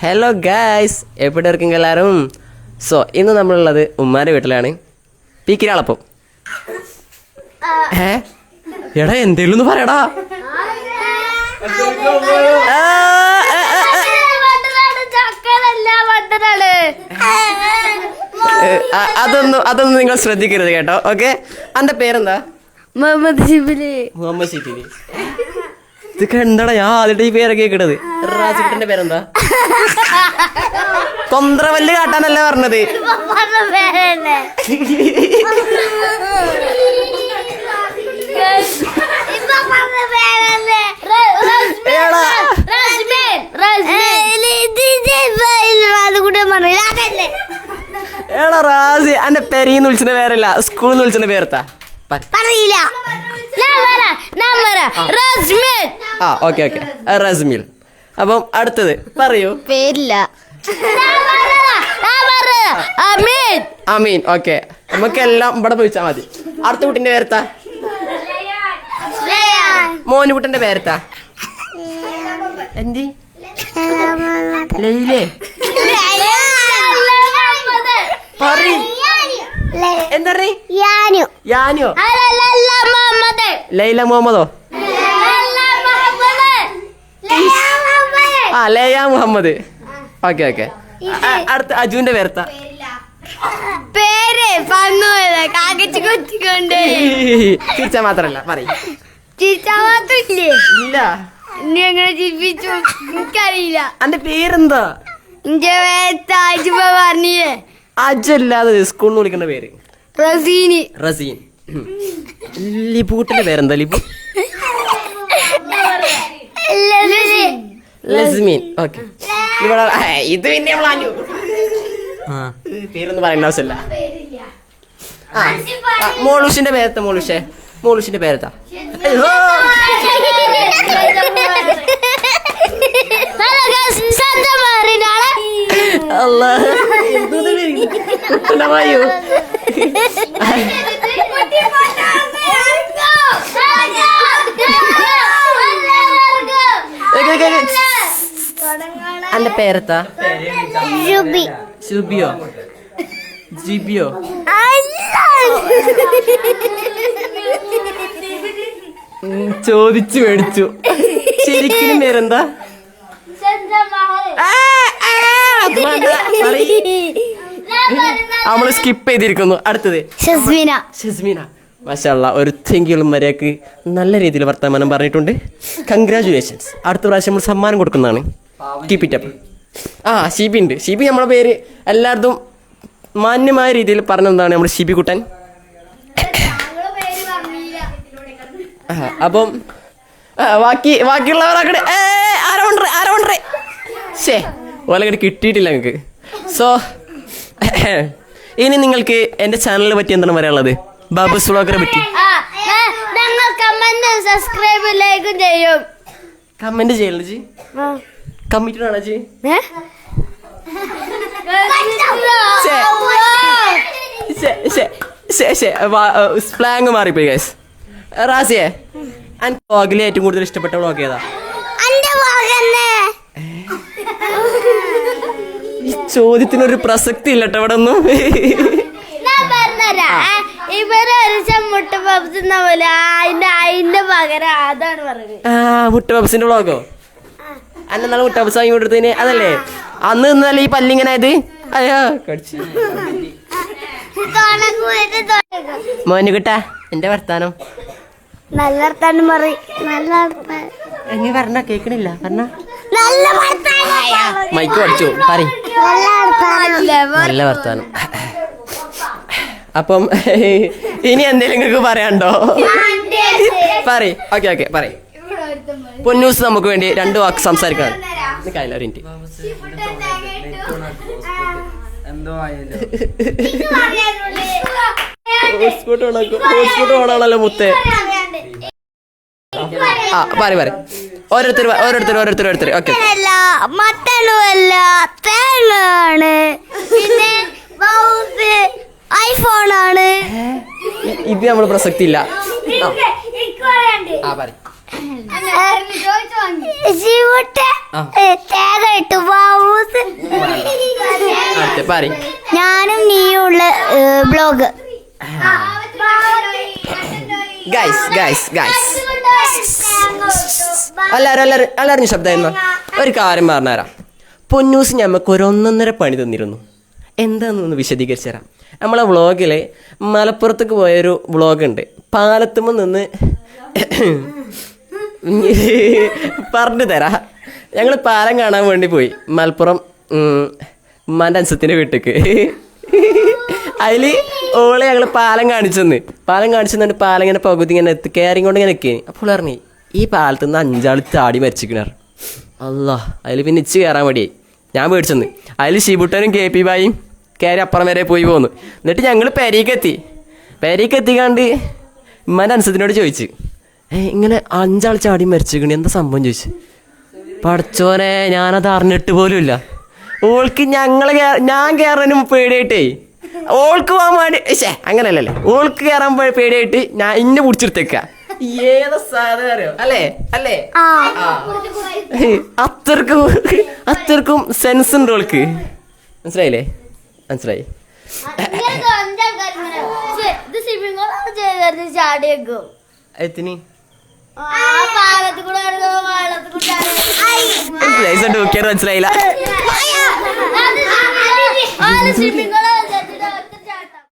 Hello guys എവിടെ ഇരിക്കും എല്ലാവരും? സോ ഇന്ന് നമ്മളുള്ളത് ഉമ്മാന്റെ വീട്ടിലാണ്. പീക്കിരാളപ്പം ഏ? എടാ എന്തേലും ഒന്ന് പറയടാ അതൊന്നും അതൊന്നും നിങ്ങൾ ശ്രദ്ധിക്കരുത് കേട്ടോ ഓക്കെ? അന്റെ പേരെന്താ? മുഹമ്മദ് ഷിബിലി മുഹമ്മദ് ഷിറ്റിലി എന്താടാ ഞാൻ ആദ്യമായിട്ട് ഈ പേരൊക്കെ കേട്ടത് റാസിക്കുട്ടന്റെ പേരെന്താ? തൊന്ത്രവല്ല് കാട്ടാനല്ല പറഞ്ഞത്. റാസി അന്റെ പെരീന്ന് വിളിച്ചിന്റെ പേരല്ല സ്കൂളിൽ നിന്ന് വിളിച്ചിട്ട് പേരെത്താ പറ. പറയില്ല. ഞാൻ വരാം ഞാൻ വരാം. റസ്മിൻ ആ ഓക്കെ ഓക്കെ. റസ്മിൽ. അപ്പം അടുത്തത് പറയൂ. പേരില്ല. അമീൻ. അമീൻ ഓക്കെ. നമുക്കെല്ലാം ഇവിടെ പോയിച്ചാ മതി. അടുത്ത കുട്ടിന്റെ പേരെത്താ? മോനുകുട്ടന്റെ പേരെത്താ? എന്തി? ലൈലേ. പറയ്. എന്താ? യാനു. ലൈല മുഹമ്മദോ? ആ ലയ മുഹമ്മദ്. Okay okay. അടുത്ത അജുവിന്റെ പേരെത്താ പേര് ചിരിച്ച മാത്രല്ല പറയും. ഇല്ല. നീ എങ്ങനെ ചിരിപ്പിച്ചു എനിക്കറിയില്ല. അന്റെ പേരെന്താ? എന്റെ താജ്മ പറഞ്ഞില്ലേ? അജല്ലാതെ സ്കൂളിൽ വിളിക്കുന്ന പേര്. റസീനി. റസീൻ. ലിബൂട്ടിന്റെ പേരെന്താ ലിബു ലസ്മീൻ. ഓക്കെ. ഇവിടെ ഇത് പിന്നെ ആ. പേരൊന്നും പറയേണ്ട ആവശ്യമില്ല. ആ മോളൂഷിന്റെ പേരെത്താ മോളൂഷേ. മോളൂഷിന്റെ പേരത്താ. അല്ലാ എന്തോന്ന് പേര്? അന്റെ പേരെത്താ ജിബിയോ? ഉം, ചോദിച്ചു മേടിച്ചു. ശരിക്കും പേരെന്താ. നമ്മൾ സ്കിപ്പ് ചെയ്തിരിക്കുന്നു. അടുത്തത്. ഷസ്മിന ഷസ്മീന മാഷല്ല ഒരു തെങ്കിലും മര്യാദയ്ക്ക് നല്ല രീതിയിൽ വർത്തമാനം പറഞ്ഞിട്ടുണ്ട്. കൺഗ്രാചുലേഷൻസ് അടുത്ത പ്രാവശ്യം നമ്മൾ സമ്മാനം കൊടുക്കുന്നതാണ്. കീപ് ഇറ്റ് അപ്പ് ആ ഷിബി ഉണ്ട്. ഷിബി നമ്മുടെ പേര് എല്ലായിടത്തും മാന്യമായ രീതിയിൽ പറഞ്ഞതാണ് നമ്മുടെ ഷിബി കുട്ടൻ. ആ, അപ്പം ബാക്കി ബാക്കിയുള്ളവരൊക്കെ ആരോണ്ടേ ആരോണ്ടേ ശേ ഓലങ്ങോട്ട് കിട്ടിയിട്ടില്ല നിങ്ങൾക്ക് സോ ഇനി നിങ്ങൾക്ക് എന്റെ ചാനലിനെ പറ്റി എന്താണ് പറയാനുള്ളത്? ബാബു സുളോക്കറെ പറ്റി. സബ്സ്ക്രൈബ് ലൈക്കും ചെയ്യും. കമന്റ് ചെയ്യല്ലോ ജി? കമ്മിറ്റഡ് ആണോ സ്ലാങ് മാറിപ്പോയി ഗൈസ് റാസിയെ അന്റെ വ്ളോഗിൽ ഏറ്റവും കൂടുതൽ ഇഷ്ടപ്പെട്ട വ്ളോഗ് ഏതാ? ഈ ചോദ്യത്തിനൊരു പ്രസക്തി ഇല്ലട്ടോ ഇവിടെ ഒന്നും പോലെ അതിന്റെ അതിന്റെ പകരം അതാണ് പറയുന്നത് ആ മുട്ട പബ്സിന്റെ വ്ളോഗോ അന്ന നാളെ മുട്ട സ്വാമി കൊടുത്തതിന് അതല്ലേ? അന്ന് നിന്നല്ലേ ഈ പല്ലിങ്ങനെ ആയത് അയ്യോ കടിച്ചു. മോനു കിട്ടാ എന്റെ വർത്താനം. നല്ല വർത്താനം മറി നല്ല എങ്ങനെ എങ്ങ പറഞ്ഞ കേക്കണില്ല? പറഞ്ഞ. നല്ല മൈക്ക് പഠിച്ചു പറ നല്ല വർത്താനം. അപ്പം ഇനി എന്തെങ്കിലും നിങ്ങൾക്ക് പറയാണ്ടോ പറ ഓക്കെ ഓക്കെ പറ പൊന്നൂസ് നമുക്ക് വേണ്ടി രണ്ട് വാക്ക് സംസാരിക്കണം നിൽക്കാനില്ല ഒരു മിനിറ്റ്. എന്തോ ആയല്ലോ ഹോട്ട്സ്പോട്ട് ഓണാക്കും ഹോട്ട്സ്പോട്ട് ഓണാണല്ലോ മുത്തേ. ആ പറ പറ ഓരോരുത്തർ ഓരോരുത്തർ ഓരോരുത്തർ ഓരോരുത്തർ. ഓക്കെ. മട്ടനുമല്ല തേങ്ങാണ്. പിന്നെ ഐഫോണാണ്. ഇത് നമ്മൾ പ്രസക്തി ഇല്ല ആ. ആ പറ പറയും. ഞാനും നീയുള്ള ബ്ലോഗ്. ഗൈസ് ഗൈസ് ഗൈസ് എല്ലാവരും എല്ലാവരും എല്ലാവരും ശബ്ദമായിരുന്നു? ഒരു കാര്യം പറഞ്ഞുതരാം പൊന്നൂസ് ഞമ്മക്ക് ഒരു ഒന്നൊന്നര പണി തന്നിരുന്നു. എന്താണെന്നൊന്ന് വിശദീകരിച്ചു തരാം. നമ്മളെ വ്ളോഗിൽ മലപ്പുറത്തേക്ക് പോയൊരു വ്ളോഗുണ്ട്. പാലത്തുമ്പോൾ നിന്ന് പറഞ്ഞു തരാ. ഞങ്ങൾ പാലം കാണാൻ വേണ്ടി പോയി. മലപ്പുറം ഉമ്മാന്റെ അൻസത്തിന്റെ വീട്ടിലേക്ക് അതിൽ ഓളെ ഞങ്ങൾ പാലം കാണിച്ചെന്ന്. പാലം കാണിച്ചു തന്നിട്ട് പാലം ഇങ്ങനെ പകുതി ഇങ്ങനെ എത്തി കയറി കൊണ്ട് ഇങ്ങനെ നിൽക്കേനി അപ്പോൾ പറഞ്ഞു ഈ പാലത്ത് നിന്ന് അഞ്ചാൾ ചാടി മരിച്ചിക്കണർ അല്ല അതിൽ പിന്നെ ഇച്ച് കയറാൻ വേണ്ടിയായി ഞാൻ പേടിച്ചെന്ന്. അതിൽ ഷിബുട്ടനും കെ പി ബായും കയറി അപ്പുറം വരെ പോയി പോന്നു. എന്നിട്ട് ഞങ്ങൾ പെരീക്കെത്തി. പെരീക്കെത്തിക്കാണ്ട് ഉമ്മാന്റെ അൻസത്തിനോട് ചോദിച്ചു. ഇങ്ങനെ അഞ്ചാൾ ചാടി മരിച്ചിക്കണി എന്താ സംഭവം ചോദിച്ചു? പഠിച്ചോനെ ഞാനത് അറിഞ്ഞിട്ട് പോലുമില്ല ഓൾക്ക് ഞങ്ങൾ ഞാൻ കയറാനും പേടിയായിട്ടേ. ഓൾക്ക് പോകാൻ വേണ്ടി ശേ അങ്ങനല്ലല്ലേ. ഓൾക്ക് കയറാൻ പേടിയായിട്ട് ഞാൻ ഇന്നെ പിടിച്ചെടുത്തേക്ക. ഏതാ സാധനം അറിയോ? അല്ലേ? അത്രക്കും അത്രക്കും സെൻസ് ഉണ്ട് ഓൾക്ക്. മനസ്സിലായില്ലേ? മനസ്സിലായി. എത്തിന് മനസ്സിലായില്ല